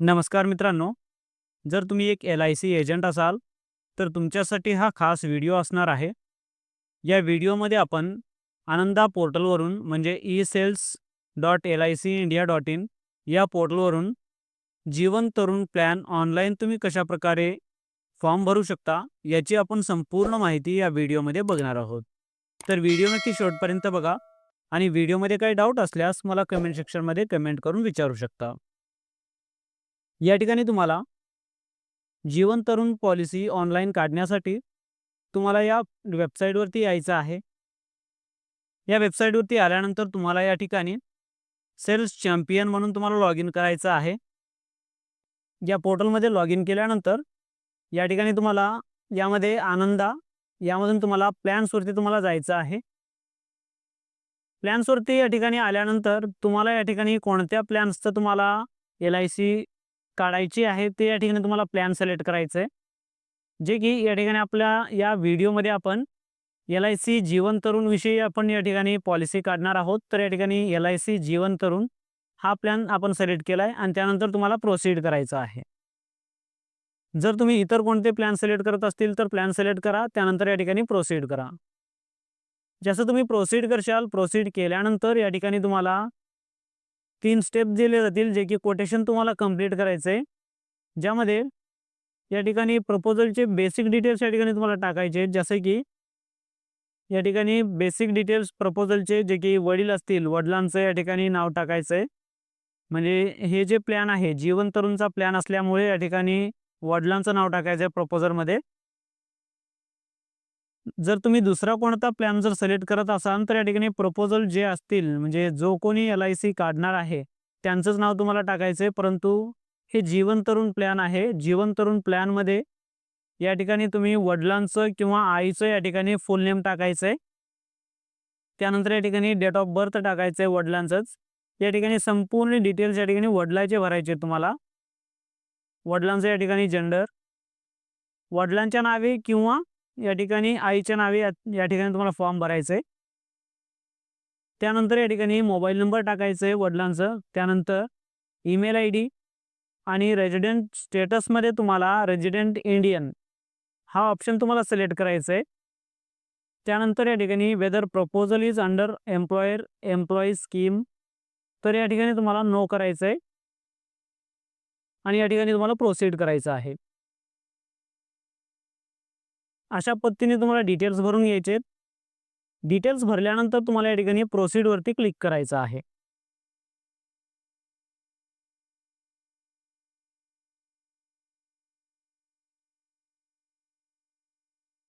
नमस्कार मित्रांनो जर तुम्ही एक एल आय सी एजंट असाल तर तुमच्यासाठी हा खास व्हिडिओ असणार आहे. या व्हिडिओमध्ये आपण आनंदा पोर्टलवरून म्हणजे e sales dot L I C India dot in या पोर्टलवरून जीवन तरुण प्लॅन ऑनलाईन तुम्ही कशाप्रकारे फॉर्म भरू शकता याची आपण संपूर्ण माहिती या व्हिडिओमध्ये बघणार आहोत. तर व्हिडिओ नक्की शेवटपर्यंत बघा आणि व्हिडिओमध्ये काही डाऊट असल्यास मला कमेंट सेक्शनमध्ये कमेंट करून विचारू शकता. या ठिकाणी तुम्हाला जीवन तरुण पॉलिसी ऑनलाईन काढण्यासाठी तुम्हाला या वेबसाईटवरती यायचं आहे. या वेबसाईटवरती आल्यानंतर तुम्हाला या ठिकाणी सेल्स चॅम्पियन म्हणून तुम्हाला लॉग इन करायचं आहे. या पोर्टलमध्ये लॉग इन केल्यानंतर या ठिकाणी तुम्हाला यामध्ये आनंदा यामधून तुम्हाला प्लॅन्सवरती तुम्हाला जायचं आहे. प्लॅन्सवरती या ठिकाणी आल्यानंतर तुम्हाला या ठिकाणी कोणत्या प्लॅन्सचं तुम्हाला एल आय सी काढायची आहे ते या ठिकाणी तुम्हाला प्लॅन सिलेक्ट करायचं आहे जे की या ठिकाणी आपल्या या व्हिडिओमध्ये आपण एल आय सी जीवन तरुणविषयी आपण या ठिकाणी पॉलिसी काढणार आहोत. तर या ठिकाणी एल आय सी जीवन तरुण हा प्लॅन आपण सिलेक्ट केला आहे आणि त्यानंतर तुम्हाला प्रोसीड करायचं आहे. जर तुम्ही इतर कोणते प्लॅन सिलेक्ट करत असतील तर प्लॅन सिलेक्ट करा त्यानंतर या ठिकाणी प्रोसीड करा. जसं तुम्ही प्रोसीड करशाल प्रोसीड केल्यानंतर या ठिकाणी तुम्हाला तीन स्टेप दिले जातील जे की कोटेशन तुम्हाला कंप्लीट करायचं आहे ज्यामध्ये या ठिकाणी प्रपोजलचे बेसिक डिटेल्स या ठिकाणी तुम्हाला टाकायचे जसे की या ठिकाणी बेसिक डिटेल्स प्रपोजलचे जे की वडील असतील वडिलांचं या ठिकाणी नाव टाकायचं आहे म्हणजे हे जे प्लॅन आहे जीवन तरुणचा प्लॅन असल्यामुळे या ठिकाणी वडिलांचं नाव टाकायचं आहे प्रपोजलमध्ये जर तुम्ही दुसरा कोणता प्लॅन जर सिलेक्ट करत असाल तर या ठिकाणी प्रपोजल जे असतील म्हणजे जो कोणी एल आय सी काढणार आहे त्यांचंच नाव तुम्हाला टाकायचं आहे. परंतु हे जीवन तरुण प्लॅन आहे. जीवन तरुण प्लॅनमध्ये या ठिकाणी तुम्ही वडिलांचं किंवा आईचं या ठिकाणी फुल नेम टाकायचं आहे. त्यानंतर या ठिकाणी डेट ऑफ बर्थ टाकायचं आहे वडिलांचंच. या ठिकाणी संपूर्ण डिटेल्स या ठिकाणी वडिलाचे भरायचे तुम्हाला. वडिलांचं या ठिकाणी जेंडर वडिलांच्या नावे किंवा या ठिकाणी आईच्या नावे या ठिकाणी तुम्हाला फॉर्म भरायचं आहे त्यानंतर या ठिकाणी मोबाईल नंबर टाकायचं आहे वडिलांचं. त्यानंतर ईमेल आय डी आणि रेजिडेंट स्टेटसमध्ये तुम्हाला रेजिडेंट इंडियन हा ऑप्शन तुम्हाला सिलेक्ट करायचा आहे त्यानंतर या ठिकाणी whether proposal is under employer employee scheme तर या ठिकाणी तुम्हाला नो करायचं आहे आणि या ठिकाणी तुम्हाला प्रोसीड करायचं आहे. अशा पद्धतीने तुम्हाला डिटेल्स भरून घ्यायचे डिटेल्स भरल्यानंतर तुम्हाला या ठिकाणी प्रोसीडवरती क्लिक करायचं आहे.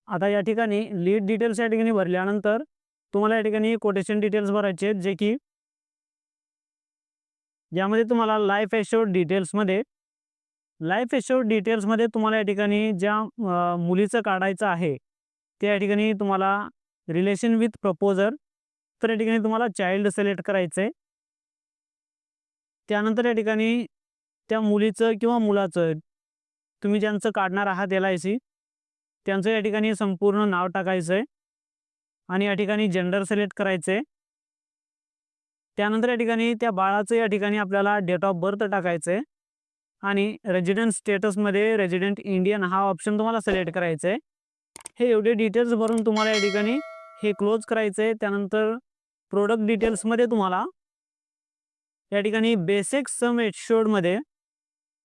आता या ठिकाणी लीड डिटेल्स या ठिकाणी भरल्यानंतर तुम्हाला या ठिकाणी कोटेशन डिटेल्स भरायचे आहेत जे की यामध्ये तुम्हाला लाईफ डिटेल्स डिटेल्समध्ये लाईफ एश्योर्ड डिटेल्समध्ये तुम्हाला या ठिकाणी ज्या मुलीचं काढायचं आहे त्या ठिकाणी तुम्हाला रिलेशन विथ प्रपोजर तर या ठिकाणी तुम्हाला चाइल्ड सिलेक्ट करायचं आहे त्यानंतर या ठिकाणी त्या मुलीचं किंवा मुलाचं तुम्ही ज्यांचं काढणार आहात एल आय सी त्यांचं या ठिकाणी संपूर्ण नाव टाकायचं आहे आणि या ठिकाणी जेंडर सिलेक्ट करायचं आहे त्यानंतर या ठिकाणी त्या बाळाचं या ठिकाणी आपल्याला डेट ऑफ बर्थ टाकायचं आहे आणि रेजिडेंट स्टेटसमध्ये रेजिडेंट इंडियन हा ऑप्शन तुम्हाला सिलेक्ट करायचा आहे हे एवढे डिटेल्स भरून तुम्हाला या ठिकाणी हे क्लोज करायचं आहे त्यानंतर प्रोडक्ट डिटेल्समध्ये तुम्हाला या ठिकाणी बेसिक सम एशोडमध्ये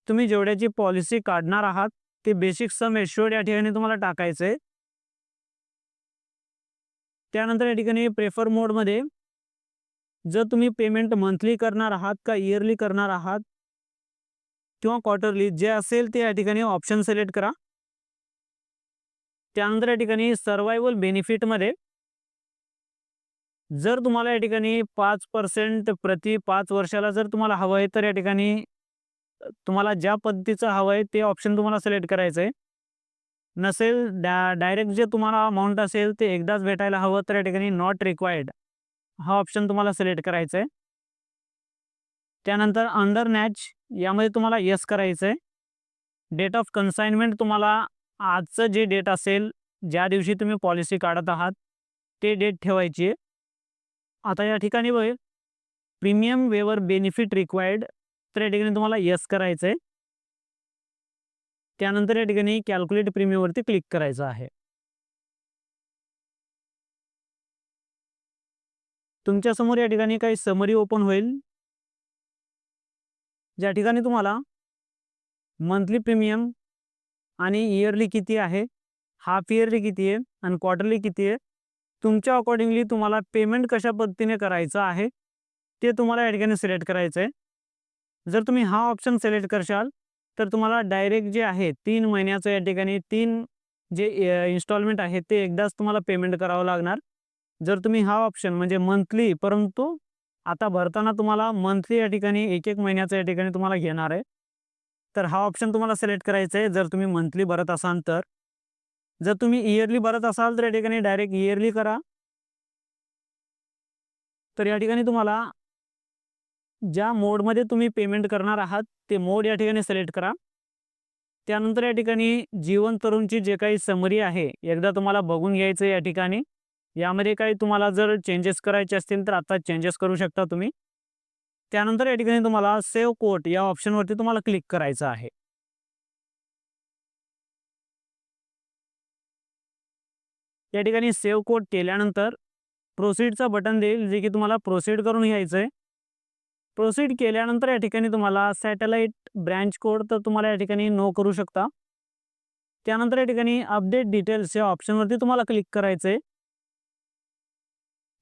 तुम्ही जेवढ्याची पॉलिसी काढणार आहात ते बेसिक सम एशोड या ठिकाणी तुम्हाला टाकायचं आहे त्यानंतर या ठिकाणी प्रेफर मोडमध्ये जर तुम्ही पेमेंट मंथली करणार आहात का इयरली करणार आहात किंवा क्वार्टरली जे असेल ते या ठिकाणी ऑप्शन सिलेक्ट करा. त्यानंतर या ठिकाणी सर्वायवल बेनिफिटमध्ये जर तुम्हाला या ठिकाणी पाच पर्सेंट प्रति पाच वर्षाला जर तुम्हाला हवं आहे तर या ठिकाणी तुम्हाला ज्या पद्धतीचं हवं आहे ते ऑप्शन तुम्हाला सिलेक्ट करायचं आहे नसेल डा डायरेक्ट जे तुम्हाला अमाऊंट असेल ते एकदाच भेटायला हवं तर या ठिकाणी नॉट रिक्वायर्ड हा ऑप्शन तुम्हाला सिलेक्ट करायचा आहे त्यानंतर अंडर नॅच यामध्ये तुम्हाला यस करायचं आहे डेट ऑफ कन्साइनमेंट तुम्हाला आजचं जे डेट असेल ज्या दिवशी तुम्ही पॉलिसी काढत आहात ते डेट ठेवायची आहे. आता या ठिकाणी बघ प्रीमियम वेवर बेनिफिट रिक्वायर्ड तर या ठिकाणी तुम्हाला यस करायचं आहे त्यानंतर या ठिकाणी कॅल्क्युलेट प्रीमियमवरती क्लिक करायचं आहे. तुमच्यासमोर या ठिकाणी काही समरी ओपन होईल. ज्या ठिकाणी तुम्हाला मंथली प्रीमियम आणि इयरली किती आहे हाफ इयरली किती आहे आणि क्वार्टरली किती आहे तुमच्या अकॉर्डिंगली तुम्हाला पेमेंट कशा पद्धतीने करायचं आहे ते तुम्हाला या ठिकाणी सिलेक्ट करायचं आहे. जर तुम्ही हा ऑप्शन सिलेक्ट करशाल तर तुम्हाला डायरेक्ट जे आहे तीन महिन्याचं या ठिकाणी तीन जे इन्स्टॉलमेंट आहे ते एकदाच तुम्हाला पेमेंट करावं लागणार. जर तुम्ही हा ऑप्शन म्हणजे मंथली परंतु आता भरताना तुम्हाला मंथली या ठिकाणी एक एक महिन्याचं या ठिकाणी तुम्हाला घेणार आहे. तर हा ऑप्शन तुम्हाला सिलेक्ट करायचा आहे. जर तुम्ही मंथली भरत असाल तर. जर तुम्ही इयरली भरत असाल तर या ठिकाणी डायरेक्ट इयरली करा. तर या ठिकाणी तुम्हाला ज्या मोडमध्ये तुम्ही पेमेंट करणार आहात ते मोड या ठिकाणी सिलेक्ट करा. त्यानंतर या ठिकाणी जीवन तरुणची जे काही समरी आहे एकदा तुम्हाला बघून घ्यायचं या ठिकाणी. यामध्ये काही तुम्हाला जर चेंजेस करायचे असतील तर आता चेंजेस करू शकता तुम्ही. त्यानंतर या ठिकाणी तुम्हाला सेव्ह कोट या ऑप्शनवरती तुम्हाला क्लिक करायचं आहे. या ठिकाणी सेव्ह कोट केल्यानंतर प्रोसीडचं बटन देईल जे की तुम्हाला प्रोसीड करून घ्यायचं आहे. प्रोसीड केल्यानंतर या ठिकाणी तुम्हाला सॅटेलाईट ब्रँच कोड तर तुम्हाला या ठिकाणी नो करू शकता. त्यानंतर या ठिकाणी अपडेट डिटेल्स या ऑप्शनवरती तुम्हाला क्लिक करायचं आहे.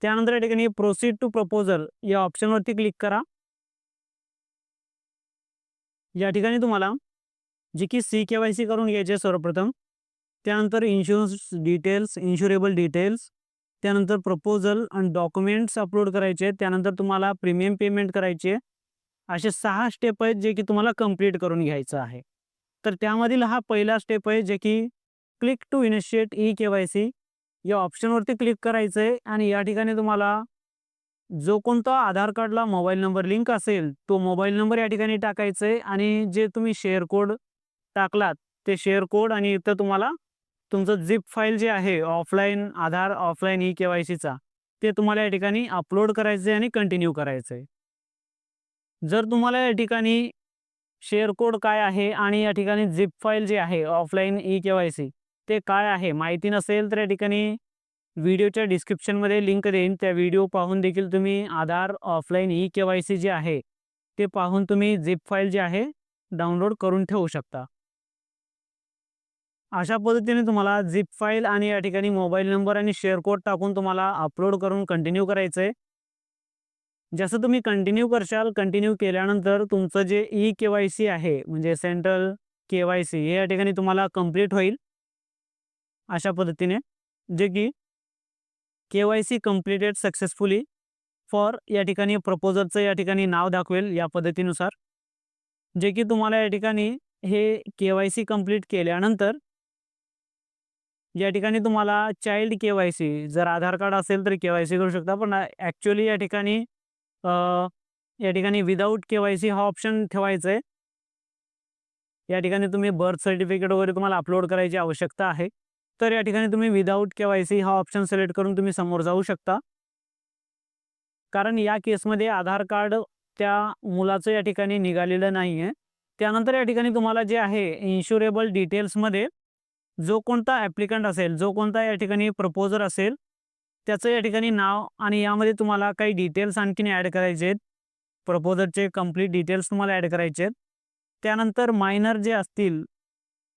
त्यानंतर या ठिकाणी प्रोसीड टू प्रपोजल या ऑप्शनवरती क्लिक करा. या ठिकाणी तुम्हाला जी की सी के वाय सी करून घ्यायचे सर्वप्रथम. त्यानंतर इन्शुरन्स डिटेल्स इन्शुरेबल डिटेल्स त्यानंतर प्रपोजल आणि डॉक्युमेंट्स अपलोड करायचे त्यानंतर तुम्हाला प्रीमियम पेमेंट करायचे असे सहा स्टेप आहेत जे की तुम्हाला कंप्लीट करून घ्यायचं आहे. तर त्यामधील हा पहिला स्टेप आहे जे की click to initiate e K Y C या ऑप्शनवरती क्लिक करायचं आहे आणि या ठिकाणी तुम्हाला जो कोणता आधार कार्डला मोबाईल नंबर लिंक असेल तो मोबाईल नंबर या ठिकाणी टाकायचा आहे आणि जे तुम्ही शेअर कोड टाकलात ते शेअर कोड आणि इथं तुम्हाला तुमचं झिप फाईल जे आहे offline Aadhaar offline e K Y सीचा ते तुम्हाला या ठिकाणी अपलोड करायचं आहे आणि कंटिन्यू करायचं आहे जर तुम्हाला या ठिकाणी शेअर कोड काय आहे आणि या ठिकाणी झिप फाईल जे आहे offline e K Y C ते काय आहे माहिती नसेल तर या ठिकाणी व्हिडिओच्या डिस्क्रिप्शनमध्ये लिंक देईन. त्या व्हिडिओ पाहून देखील तुम्ही Aadhaar offline e K Y C जे आहे ते पाहून तुम्ही झिप फाईल जे आहे डाउनलोड करून ठेवू शकता. अशा पद्धतीने तुम्हाला झिप फाईल आणि या ठिकाणी मोबाईल नंबर आणि शेअर कोड टाकून तुम्हाला अपलोड करून कंटिन्यू करायचं आहे जसं तुम्ही कंटिन्यू करशाल कंटिन्यू केल्यानंतर तुमचं जे ई के वाय सी आहे म्हणजे सेंट्रल के वाय सी हे या ठिकाणी तुम्हाला कंप्लीट होईल. अशा पद्धतीने जे की K Y C completed successfully for या ठिकाणी प्रपोजलचं या ठिकाणी नाव दाखवेल या पद्धतीनुसार. जे की तुम्हाला या ठिकाणी हे के वाय सी कंप्लीट केल्यानंतर या ठिकाणी तुम्हाला चाइल्ड के वाय सी जर आधार कार्ड असेल तर के वाय सी करू शकता पण ॲक्च्युली या ठिकाणी या ठिकाणी विदाऊट के वाय सी हा ऑप्शन ठेवायचा आहे या ठिकाणी तुम्ही बर्थ सर्टिफिकेट वगैरे तुम्हाला अपलोड करायची आवश्यकता आहे. तर या ठिकाणी तुम्ही विदाऊट के वाय सी हा ऑप्शन सिलेक्ट करून तुम्ही समोर जाऊ शकता. कारण या केसमध्ये आधार कार्ड त्या मुलाचं या ठिकाणी निघालेलं नाही आहे त्यानंतर या ठिकाणी तुम्हाला जे आहे इन्शुरेबल डिटेल्समध्ये जो कोणता ॲप्लिकंट असेल जो कोणता या ठिकाणी प्रपोजर असेल त्याचं या ठिकाणी नाव आणि यामध्ये तुम्हाला काही डिटेल्स आणखीन ॲड करायचे आहेत. प्रपोजरचे कंप्लीट डिटेल्स तुम्हाला ॲड करायचे आहेत. त्यानंतर मायनर जे असतील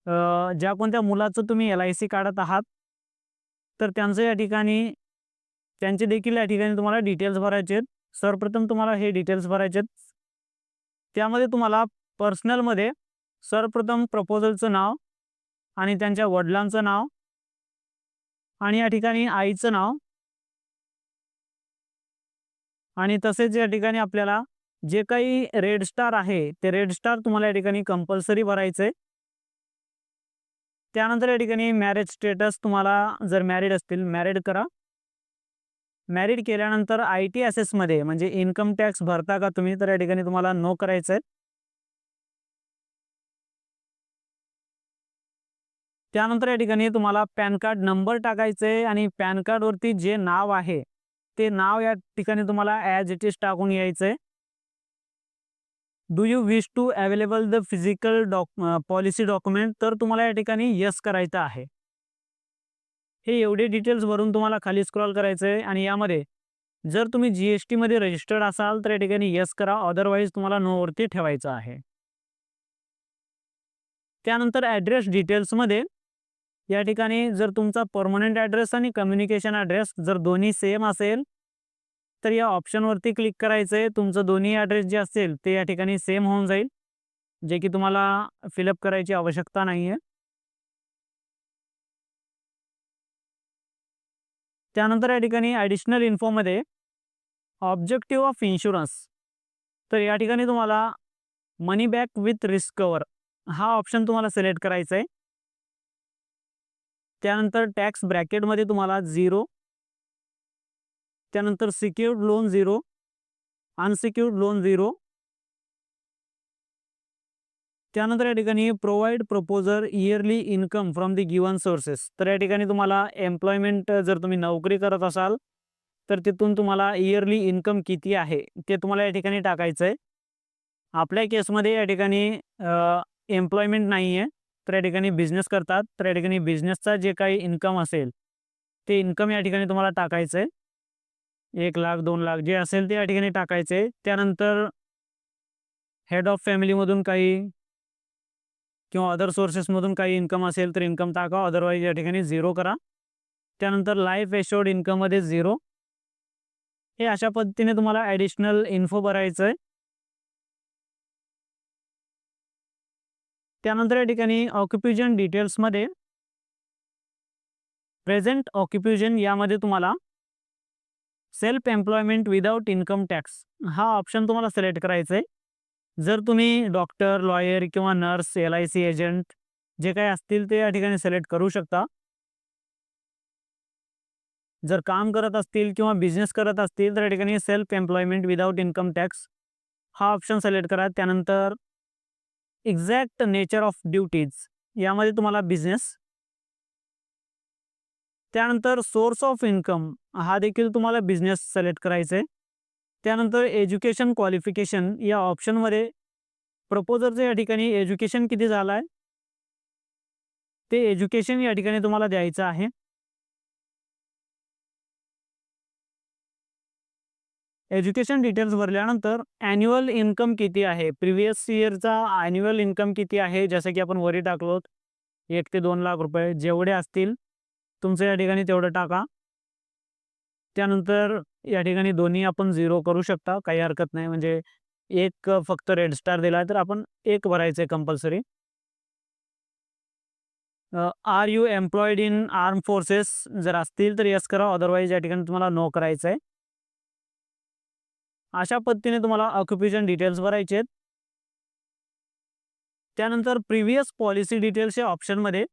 ज्या कोणत्या मुलाचं तुम्ही एल आय सी काढत आहात तर त्यांचं या ठिकाणी त्यांचे देखील या ठिकाणी तुम्हाला डिटेल्स भरायचे आहेत. सर्वप्रथम तुम्हाला हे डिटेल्स भरायचे आहेत. त्यामध्ये तुम्हाला पर्सनलमध्ये सर्वप्रथम प्रपोजलचं नाव आणि त्यांच्या वडिलांचं नाव आणि या ठिकाणी आईचं नाव आणि तसेच या ठिकाणी आपल्याला जे काही रेड स्टार आहे ते रेड स्टार तुम्हाला या ठिकाणी कंपल्सरी भरायचं आहे त्यानंतर या ठिकाणी मॅरेज स्टेटस तुम्हाला जर मॅरिड असतील मॅरिड करा. मॅरिड केल्यानंतर आय टी मध्ये म्हणजे इन्कम टॅक्स भरता का तुम्ही तर या ठिकाणी तुम्हाला नो करायचं आहे त्यानंतर या ठिकाणी तुम्हाला पॅन कार्ड नंबर टाकायचं आहे आणि पॅन कार्डवरती जे नाव आहे ते नाव या ठिकाणी तुम्हाला ॲज इट इज टाकून यायचं आहे do you wish to available the physical doc policy document तर तुम्हाला या ठिकाणी यस करायचं आहे. हे एवढे डिटेल्स भरून तुम्हाला खाली स्क्रॉल करायचं आहे आणि यामध्ये जर तुम्ही जी एस टीमध्ये रजिस्टर्ड असाल तर या ठिकाणी यस करा. अदरवाईज तुम्हाला नोवरती ठेवायचं आहे. त्यानंतर ॲड्रेस डिटेल्समध्ये या ठिकाणी जर तुमचा परमनंट ॲड्रेस आणि कम्युनिकेशन ॲड्रेस जर दोन्ही सेम असेल तर या ऑप्शनवरती क्लिक करायचं आहे तुमचं दोन्ही ॲड्रेस जे असेल ते या ठिकाणी सेम होऊन जाईल जे की तुम्हाला फिलअप करायची आवश्यकता नाही आहे त्यानंतर या ठिकाणी ॲडिशनल इन्फोमध्ये ऑब्जेक्टिव्ह ऑफ इन्शुरन्स. तर या ठिकाणी तुम्हाला money back with risk cover हा ऑप्शन तुम्हाला सिलेक्ट करायचा आहे त्यानंतर टॅक्स ब्रॅकेटमध्ये तुम्हाला झिरो त्यानंतर secured loan zero unsecured loan zero त्यानंतर या ठिकाणी provide proposer yearly income from the given sources तर या ठिकाणी तुम्हाला एम्प्लॉयमेंट जर तुम्ही नोकरी करत असाल तर तिथून तुम्हाला इयरली इन्कम किती आहे ते तुम्हाला या ठिकाणी टाकायचं आहे आपल्या केसमध्ये या ठिकाणी एम्प्लॉयमेंट नाही आहे तर या ठिकाणी बिझनेस करतात. तर या ठिकाणी बिझनेसचा जे काही इन्कम असेल ते इन्कम या ठिकाणी तुम्हाला टाकायचं आहे एक लाख दोन लाख जे असेल ते या ठिकाणी टाकायचे. त्यानंतर हेड ऑफ फॅमिलीमधून काही किंवा अदर सोर्सेसमधून काही इन्कम असेल तर इन्कम टाका. अदरवाईज या ठिकाणी झिरो करा. त्यानंतर लाईफ एशोर्ड इन्कममध्ये झिरो हे अशा पद्धतीने तुम्हाला ॲडिशनल इन्फो भरायचं आहे त्यानंतर या ठिकाणी ऑक्युपेशन डिटेल्समध्ये प्रेझेंट ऑक्युपेशन यामध्ये तुम्हाला self employment without income tax हा ऑप्शन तुम्हाला सिलेक्ट करायचा आहे जर तुम्ही डॉक्टर लॉयर किंवा nurse L I C agent जे काही असतील ते या ठिकाणी सिलेक्ट करू शकता. जर काम करत असतील किंवा बिझनेस करत असतील तर या ठिकाणी self employment without income tax हा ऑप्शन सिलेक्ट करा. त्यानंतर एक्झॅक्ट नेचर ऑफ ड्युटीज यामध्ये तुम्हाला बिझनेस त्यानंतर सोर्स ऑफ इन्कम हा देखील तुम्हाला बिझनेस सिलेक्ट करायचा आहे त्यानंतर एज्युकेशन क्वालिफिकेशन या ऑप्शनमध्ये प्रपोजरचं या ठिकाणी एज्युकेशन किती झालं आहे? ते एज्युकेशन या ठिकाणी तुम्हाला द्यायचं आहे. एज्युकेशन डिटेल्स भरल्यानंतर ॲन्युअल इन्कम किती आहे? प्रिव्हियस इयरचा ॲन्युअल इन्कम किती आहे? जसं की आपण वरी टाकलो एक ते दोन लाख रुपये जेवढे असतील तुमचं या ठिकाणी तेवढं टाका. त्यानंतर या ठिकाणी दोन्ही आपण झिरो करू शकता काही हरकत नाही. म्हणजे एक फक्त रेड स्टार दिला तर आपण एक भरायचं आहे compulsory are you employed in arm forces जर असतील तर यस करा. अदरवाईज या ठिकाणी तुम्हाला नो करायचं आहे. अशा पद्धतीने तुम्हाला ऑक्युपेशन डिटेल्स भरायचे आहेत. त्यानंतर प्रिव्हियस पॉलिसी डिटेल्स या ऑप्शनमध्ये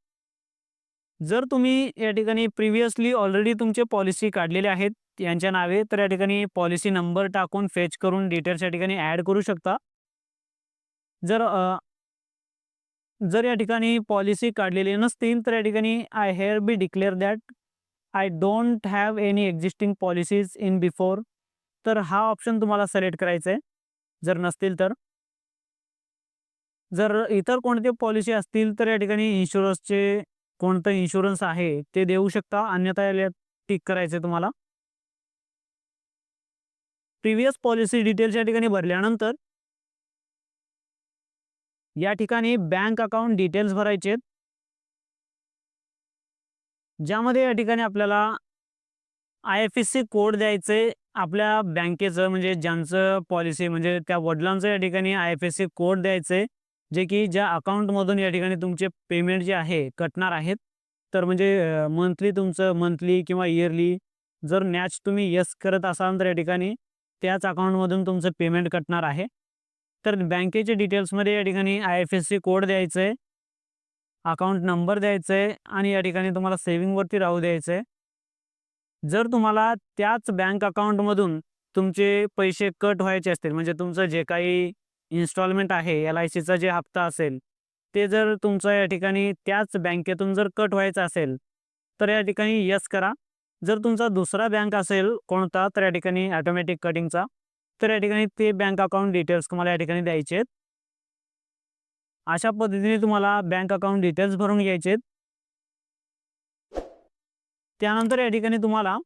जर तुम्ही या ठिकाणी प्रिव्हियसली ऑलरेडी तुमचे पॉलिसी काढलेले आहेत यांच्या नावे तर या ठिकाणी पॉलिसी नंबर टाकून फेच करून डिटेल्स या ठिकाणी ॲड करू शकता. जर जर या ठिकाणी पॉलिसी काढलेली नसतील तर या ठिकाणी I hereby declare that I don't have any existing policies in before तर हा ऑप्शन तुम्हाला सिलेक्ट करायचा आहे. जर नसतील तर. जर इतर कोणते पॉलिसी असतील तर या ठिकाणी इन्शुरन्सचे कोणतं इन्शुरन्स आहे ते देऊ शकता? अन्यथा याला टिक करायचं तुम्हाला. प्रिव्हियस पॉलिसी डिटेल्स या ठिकाणी भरल्यानंतर या ठिकाणी बँक अकाउंट डिटेल्स भरायचे आहेत. ज्यामध्ये या ठिकाणी आपल्याला I F S C code द्यायचे आपल्या बँकेचं म्हणजे ज्यांचं पॉलिसी म्हणजे त्या वडिलांचं या ठिकाणी I F S C code द्यायचं आहे जे की ज्या अकाउंटमधून या ठिकाणी तुमचे पेमेंट जे आहे कटणार आहेत तर म्हणजे मंथली तुमचं मंथली किंवा इयरली जर नॅच तुम्ही यस करत असाल तर या ठिकाणी त्याच अकाउंटमधून तुमचं पेमेंट कटणार आहे. तर बँकेच्या डिटेल्समध्ये या ठिकाणी I F S C code द्यायचं आहे अकाउंट नंबर द्यायचं आहे आणि या ठिकाणी तुम्हाला सेविंगवरती राहू द्यायचं आहे जर तुम्हाला त्याच बँक अकाउंटमधून तुमचे पैसे कट व्हायचे असतील म्हणजे तुमचं जे काही इन्स्टॉलमेंट आहे एल आय सीचा जे हप्ता असेल ते जर तुमचं या ठिकाणी त्याच बँकेतून जर कट व्हायचं असेल तर या ठिकाणी यस करा. जर तुमचा दुसरा बँक असेल कोणता तर या ठिकाणी ॲटोमॅटिक कटिंगचा तर या ठिकाणी ते बँक अकाउंट डिटेल्स तुम्हाला या ठिकाणी द्यायचे आहेत. अशा पद्धतीने तुम्हाला बँक अकाउंट डिटेल्स भरून घ्यायचे आहेत. त्यानंतर या ठिकाणी तुम्हाला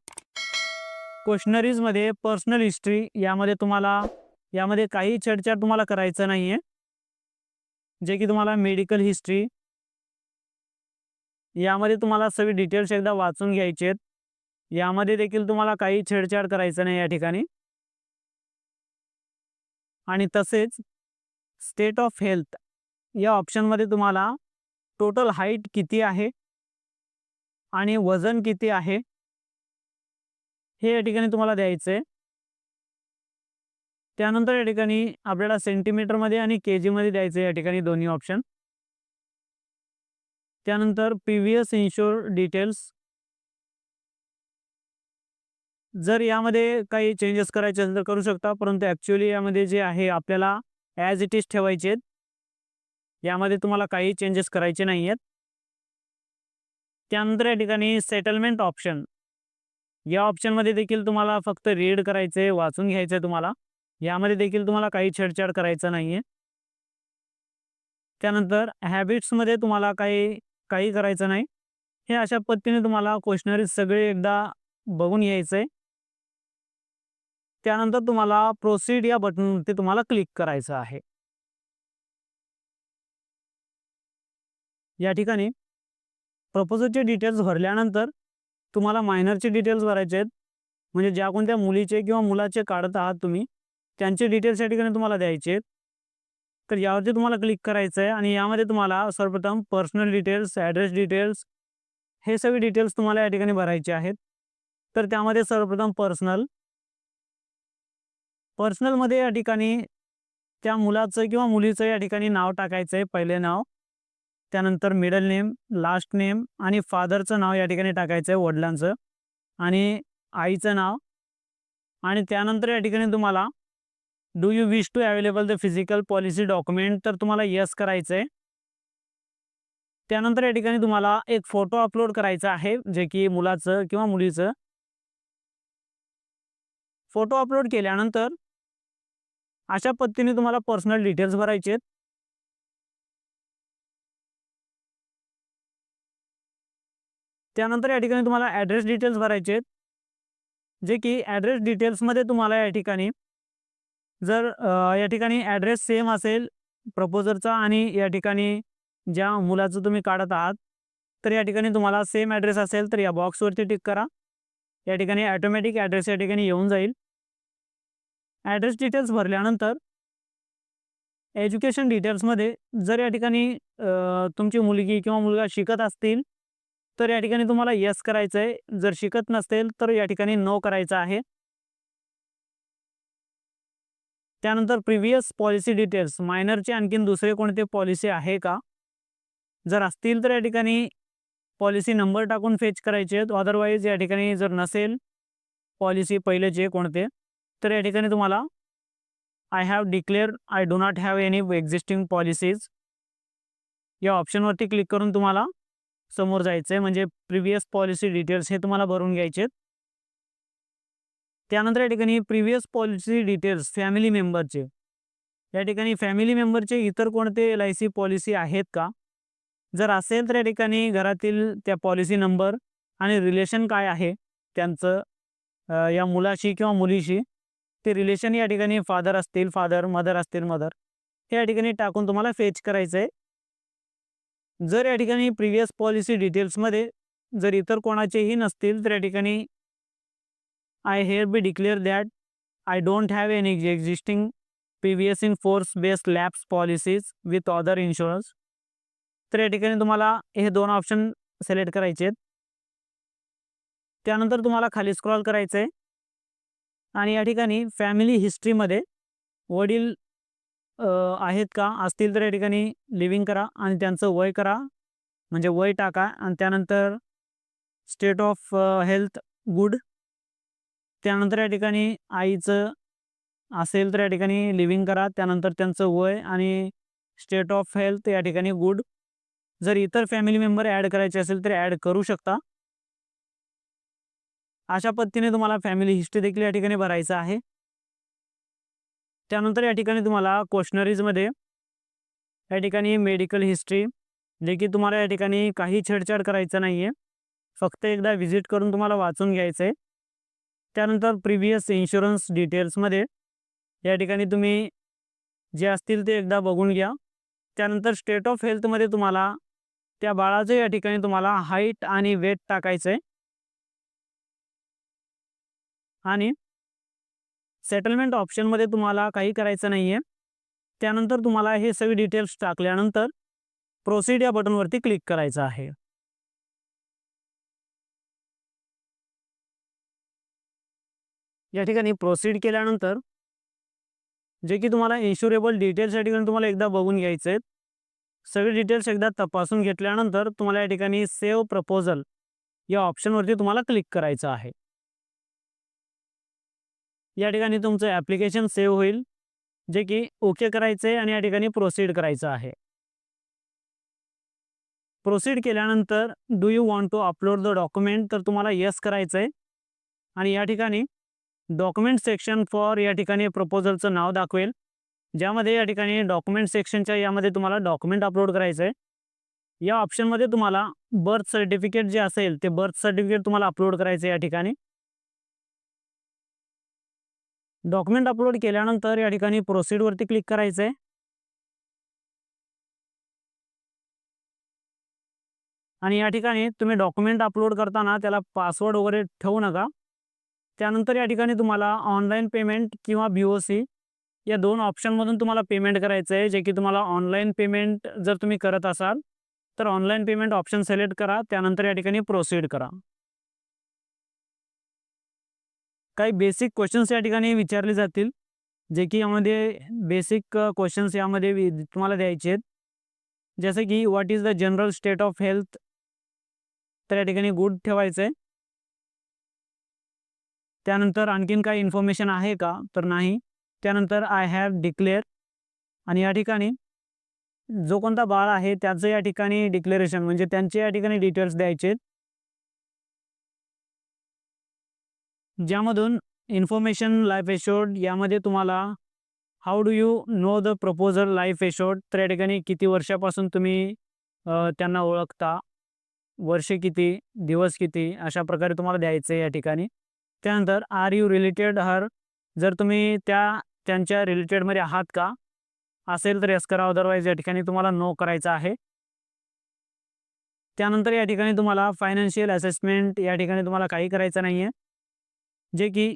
क्वेश्चनरीजमध्ये पर्सनल हिस्ट्री यामध्ये तुम्हाला यामध्ये काही छेडछाड तुम्हाला करायचं नाहीये. जे की तुम्हाला मेडिकल हिस्ट्री यामध्ये तुम्हाला सगळी डिटेल्स एकदा वाचून घ्यायचे आहेत. यामध्ये देखील तुम्हाला काही छेडछाड करायचं नाही या ठिकाणी. आणि तसेच स्टेट ऑफ हेल्थ या ऑप्शनमध्ये तुम्हाला टोटल हाईट किती आहे? आणि वजन किती आहे? हे या ठिकाणी तुम्हाला द्यायचं आहे त्यानंतर या ठिकाणी आपल्याला सेंटीमीटरमध्ये आणि के जीमध्ये द्यायचं या ठिकाणी दोन्ही ऑप्शन त्यानंतर पीव्हीएस इन्शुअर डिटेल्स जर यामध्ये काही चेंजेस करायचे असेल तर करू शकता परंतु ॲक्च्युली यामध्ये जे आहे आपल्याला ॲज इट इज ठेवायचे आहेत. यामध्ये तुम्हाला काही चेंजेस करायचे नाही आहेत त्यानंतर या ठिकाणी सेटलमेंट ऑप्शन या ऑप्शनमध्ये देखील तुम्हाला फक्त रीड करायचे वाचून घ्यायचं आहे तुम्हाला. यामध्ये देखील तुम्हाला काही छेडछाड करायचं नाहीये. त्यानंतर हॅबिट्समध्ये तुम्हाला काही काही करायचं नाही. हे अशा पद्धतीने तुम्हाला क्वेश्चनरी सगळे एकदा बघून यायचं आहे त्यानंतर तुम्हाला प्रोसीड या बटनवरती तुम्हाला क्लिक करायचं आहे. या ठिकाणी प्रपोजलचे डिटेल्स भरल्यानंतर तुम्हाला मायनरचे डिटेल्स भरायचे आहेत. म्हणजे ज्या कोणत्या मुलीचे किंवा मुलाचे काढत आहात तुम्ही त्यांचे डिटेल्स या ठिकाणी तुम्हाला द्यायचे आहेत. तर यावरती तुम्हाला क्लिक करायचं आहे आणि यामध्ये तुम्हाला सर्वप्रथम पर्सनल डिटेल्स ॲड्रेस डिटेल्स हे सगळे डिटेल्स तुम्हाला या ठिकाणी भरायचे आहेत. तर त्यामध्ये सर्वप्रथम पर्सनल पर्सनलमध्ये या ठिकाणी त्या मुलाचं किंवा मुलीचं या ठिकाणी नाव टाकायचं आहे पहिले नाव. त्यानंतर मिडल नेम लास्ट नेम आणि फादरचं नाव या ठिकाणी टाकायचं आहे वडिलांचं. आणि आईचं नाव. आणि त्यानंतर या ठिकाणी तुम्हाला do you wish to available the physical policy document तर तुम्हाला यस करायचं आहे त्यानंतर या ठिकाणी तुम्हाला एक फोटो अपलोड करायचा आहे जे की मुलाचं किंवा मुलीचं. फोटो अपलोड केल्यानंतर अशा पद्धतीने तुम्हाला पर्सनल डिटेल्स भरायचे आहेत. त्यानंतर या ठिकाणी तुम्हाला ॲड्रेस डिटेल्स भरायचे आहेत. जे की ॲड्रेस डिटेल्समध्ये तुम्हाला या ठिकाणी जर या ठिकाणी ॲड्रेस सेम असेल प्रपोजरचा आणि या ठिकाणी ज्या मुलाचं तुम्ही काढत आहात तर या ठिकाणी तुम्हाला सेम ॲड्रेस असेल तर या बॉक्सवरती टिक करा. या ठिकाणी ॲटोमॅटिक ॲड्रेस या ठिकाणी येऊन जाईल. ॲड्रेस डिटेल्स भरल्यानंतर एज्युकेशन डिटेल्समध्ये जर या ठिकाणी तुमची मुलगी किंवा मुलगा शिकत असतील तर या ठिकाणी तुम्हाला यस करायचं आहे जर शिकत नसेल तर या ठिकाणी नो करायचं आहे. त्यानंतर प्रिव्हियस पॉलिसी डिटेल्स. मायनरचे आणखीन दुसरे कोणते पॉलिसी आहे का? जर असतील तर या ठिकाणी पॉलिसी नंबर टाकून फेच करायचे आहेत. अदरवाईज या ठिकाणी जर नसेल पॉलिसी पहिलेचे कोणते तर या ठिकाणी तुम्हाला I have declare I do not have any existing policies या ऑप्शनवरती क्लिक करून तुम्हाला समोर जायचं आहे म्हणजे प्रिव्हियस पॉलिसी डिटेल्स हे तुम्हाला भरून घ्यायचे आहेत. त्यानंतर या ठिकाणी प्रिव्हियस पॉलिसी डिटेल्स फॅमिली मेंबरचे. या ठिकाणी फॅमिली मेंबरचे इतर कोणते एल आय सी पॉलिसी आहेत का? जर असेल तर या ठिकाणी घरातील त्या पॉलिसी नंबर आणि रिलेशन काय आहे त्यांचं या मुलाशी किंवा मुलीशी ते रिलेशन या ठिकाणी फादर असतील फादर मदर असतील मदर हे या ठिकाणी टाकून तुम्हाला फेच करायचं आहे जर या ठिकाणी प्रिव्हियस पॉलिसी डिटेल्समध्ये जर इतर कोणाचेही नसतील तर या ठिकाणी I hereby declare that I don't have any existing P V S in force based labs policies with other insurance तर या ठिकाणी तुम्हाला हे दोन ऑप्शन सिलेक्ट करायचे आहेत. त्यानंतर तुम्हाला खाली स्क्रॉल करायचं आहे आणि या ठिकाणी फॅमिली हिस्ट्रीमध्ये वडील आहेत का? असतील तर या ठिकाणी लिव्हिंग करा आणि त्यांचं वय करा. म्हणजे वय टाका आणि त्यानंतर स्टेट ऑफ हेल्थ गुड त्यानंतर या ठिकाणी आईचं असेल तर या ठिकाणी लिव्हिंग करा. त्यानंतर त्यांचं वय आणि स्टेट ऑफ हेल्थ या ठिकाणी गुड जर इतर फॅमिली मेंबर ॲड करायचे असेल तर ॲड करू शकता. अशा पद्धतीने तुम्हाला फॅमिली हिस्ट्री देखील या ठिकाणी भरायचं आहे. त्यानंतर या ठिकाणी तुम्हाला क्वेशनरीजमध्ये या ठिकाणी मेडिकल हिस्ट्री जे की तुम्हाला या ठिकाणी काही छेडछाड करायचं नाही आहे फक्त एकदा व्हिजिट करून तुम्हाला वाचून घ्यायचं आहे त्यानंतर प्रिव्हियस इन्शुरन्स डिटेल्समध्ये या ठिकाणी तुम्ही जे असतील ते एकदा बघून घ्या. त्यानंतर स्टेट ऑफ हेल्थमध्ये तुम्हाला त्या बाळाचं या ठिकाणी तुम्हाला हाईट आणि वेट टाकायचं आहे आणि सेटलमेंट ऑप्शनमध्ये तुम्हाला काही करायचं नाही आहे त्यानंतर तुम्हाला हे सगळे डिटेल्स टाकल्यानंतर प्रोसीड या बटनवरती क्लिक करायचं आहे. या ठिकाणी प्रोसीड केल्यानंतर जे की तुम्हाला इन्शुरेबल डिटेल्स या ठिकाणी तुम्हाला एकदा बघून घ्यायचे आहेत. सगळे डिटेल्स एकदा तपासून घेतल्यानंतर तुम्हाला या ठिकाणी सेव्ह प्रपोजल या ऑप्शनवरती तुम्हाला क्लिक करायचं आहे. या ठिकाणी तुमचं ॲप्लिकेशन सेव्ह होईल. जे की ओके करायचं आहे आणि या ठिकाणी प्रोसीड करायचं आहे. प्रोसीड केल्यानंतर do you want to upload the document तर तुम्हाला येस करायचं आहे आणि या ठिकाणी डॉक्युमेंट सेक्शन फॉर या ठिकाणी प्रपोजलचं नाव दाखवेल. ज्यामध्ये या ठिकाणी डॉक्युमेंट सेक्शनच्या यामध्ये तुम्हाला डॉक्युमेंट अपलोड करायचं आहे या ऑप्शनमध्ये तुम्हाला बर्थ सर्टिफिकेट जे असेल ते बर्थ सर्टिफिकेट तुम्हाला अपलोड करायचं आहे या ठिकाणी. डॉक्युमेंट अपलोड केल्यानंतर या ठिकाणी प्रोसिडवरती क्लिक करायचं आहे आणि या ठिकाणी तुम्ही डॉक्युमेंट अपलोड करताना त्याला पासवर्ड वगैरे ठेवू नका. त्यानंतर या ठिकाणी तुम्हाला ऑनलाईन पेमेंट किंवा बी ओ सी या दोन ऑप्शनमधून तुम्हाला पेमेंट करायचं आहे जे की तुम्हाला ऑनलाईन पेमेंट जर तुम्ही करत असाल तर ऑनलाईन पेमेंट ऑप्शन सिलेक्ट करा त्यानंतर या ठिकाणी प्रोसीड करा. काही बेसिक क्वेश्चन्स या ठिकाणी विचारले जातील जे की यामध्ये बेसिक क्वेश्चन्स यामध्ये तुम्हाला द्यायचे आहेत. जसं की what is the general state of health तर या ठिकाणी गुड ठेवायचं आहे त्यानंतर आणखीन काही इन्फॉर्मेशन आहे का? तर नाही. त्यानंतर आय हॅव डिक्लेअर आणि या ठिकाणी जो कोणता बाळ आहे त्याचं या ठिकाणी डिक्लेरेशन म्हणजे त्यांचे या ठिकाणी डिटेल्स द्यायचे ज्यामधून इन्फॉर्मेशन लाईफ एशोर्ड यामध्ये तुम्हाला how do you know the proposal life assured तर या ठिकाणी किती वर्षापासून तुम्ही त्यांना ओळखता? वर्ष किती? दिवस किती? अशा प्रकारे तुम्हाला द्यायचं आहे या ठिकाणी. त्यानंतर आर यू रिलेटेड हर जर तुम्ही त्या त्यांच्या रिलेटेडमध्ये आहात का? असेल तर यस करा. अदरवाईज या ठिकाणी तुम्हाला नो करायचं आहे. त्यानंतर या ठिकाणी तुम्हाला फायनान्शियल असेसमेंट या ठिकाणी तुम्हाला काही करायचं नाही आहे जे की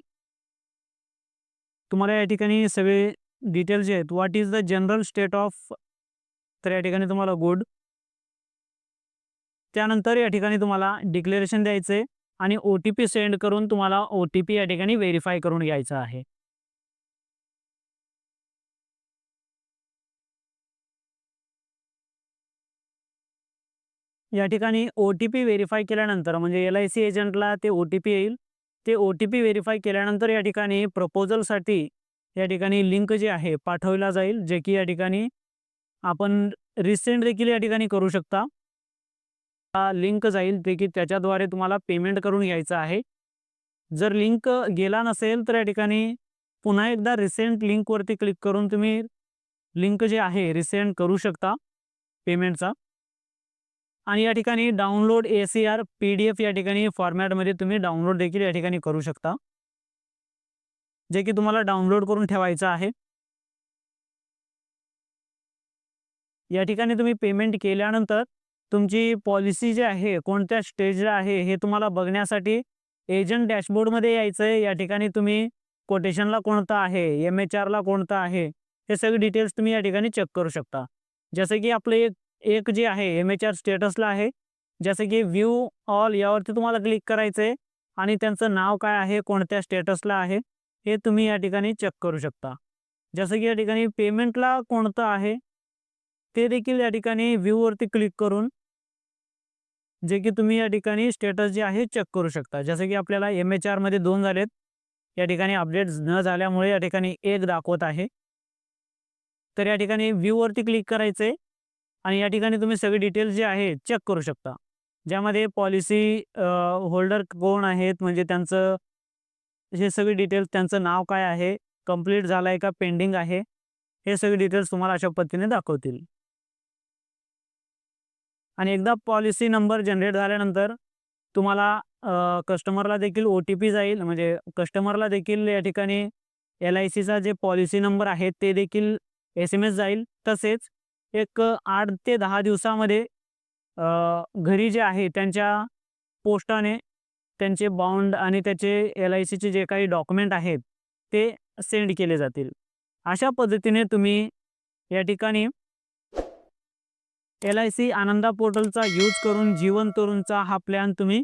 तुम्हाला या ठिकाणी सगळे डिटेल्स जे आहेत what is the general state of तर या ठिकाणी तुम्हाला गुड त्यानंतर या ठिकाणी तुम्हाला डिक्लेरेशन द्यायचं आहे आणि ओ टी पी सेंड करून तुम्हाला ओ टी पी या ठिकाणी व्हेरीफाय करून घ्यायचं आहे. या ठिकाणी ओ टी पी व्हेरीफाय केल्यानंतर म्हणजे एल आय सी एजंटला ते ओ टी पी येईल. ते ओ टी पी व्हेरीफाय केल्यानंतर या ठिकाणी प्रपोजलसाठी या ठिकाणी लिंक जे आहे पाठवला जाईल जे की या ठिकाणी आपण रिसेंट देखील या ठिकाणी करू शकता. लिंक जाईल ते की त्याच्याद्वारे तुम्हाला पेमेंट करून घ्यायचं आहे. जर लिंक गेला नसेल तर या ठिकाणी पुन्हा एकदा रिसेंट लिंकवरती क्लिक करून तुम्ही लिंक जे आहे रिसेंट करू शकता पेमेंटचा आणि या ठिकाणी download A C R P D F या ठिकाणी फॉर्मॅटमध्ये तुम्ही डाउनलोड देखील या ठिकाणी करू शकता. जे की तुम्हाला डाउनलोड करून ठेवायचं आहे. या ठिकाणी तुम्ही पेमेंट केल्यानंतर तुमची पॉलिसी जी आहे कोणत्या स्टेजला आहे हे तुम्हाला बघण्यासाठी एजंट डॅशबोर्डमध्ये यायचं आहे या ठिकाणी तुम्ही कोटेशनला कोणता आहे एम एच आरला कोणता आहे हे सगळे डिटेल्स तुम्ही या ठिकाणी चेक करू शकता. जसं की आपलं एक एक जे आहे एम एच आर स्टेटसला आहे जसं की व्ह्यू ऑल यावरती तुम्हाला क्लिक करायचं आहे आणि त्यांचं नाव काय आहे कोणत्या स्टेटसला आहे हे तुम्ही या ठिकाणी चेक करू शकता. जसं की या ठिकाणी पेमेंटला कोणतं आहे ते देखील या ठिकाणी व्ह्यूवरती क्लिक करून जे की तुम्ही या ठिकाणी स्टेटस जे आहे चेक करू शकता. जसं की आपल्याला एम एच आरमध्ये दोन झालेत. या ठिकाणी अपडेट न झाल्यामुळे या ठिकाणी एक दाखवत आहे. तर या ठिकाणी व्ह्यूवरती क्लिक करायचे आणि या ठिकाणी तुम्ही सगळे डिटेल्स जे आहे चेक करू शकता. ज्यामध्ये पॉलिसी होल्डर कोण आहेत म्हणजे त्यांचं हे सगळे डिटेल्स त्यांचं नाव काय आहे कंप्लीट झालं आहे का पेंडिंग आहे हे सगळे डिटेल्स तुम्हाला अशा पद्धतीने दाखवतील. आणि एकदा पॉलिसी नंबर जनरेट झाल्यानंतर तुम्हाला कस्टमरला देखील ओ टी पी जाईल. म्हणजे कस्टमरला देखील या ठिकाणी एल आय सीचा जे पॉलिसी नंबर आहे ते देखील एस एम एस जाईल. तसेच एक आठ ते दहा दिवसामध्ये घरी जे आहे त्यांच्या पोस्टाने त्यांचे बॉन्ड आणि त्याचे एल आय सीचे जे काही डॉक्युमेंट आहेत ते सेंड केले जातील. अशा पद्धतीने तुम्ही या ठिकाणी एल आय सी आनंदा पोर्टलचा यूज करून जीवन तरुणचा हा प्लॅन तुम्ही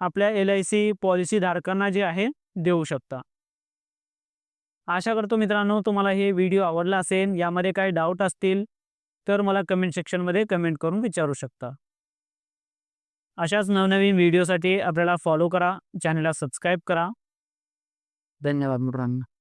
आपल्या एल आय सी पॉलिसी धारकांना जे आहे देऊ शकता. आशा करतो मित्रांनो तुम्हाला हे व्हिडिओ आवडला असेल यामध्ये काही डाऊट असतील तर मला कमेंट सेक्शनमध्ये कमेंट करून विचारू शकता. अशाच नवनवीन व्हिडिओसाठी आपल्याला फॉलो करा चॅनलला सबस्क्राईब करा. धन्यवाद मित्रांनो.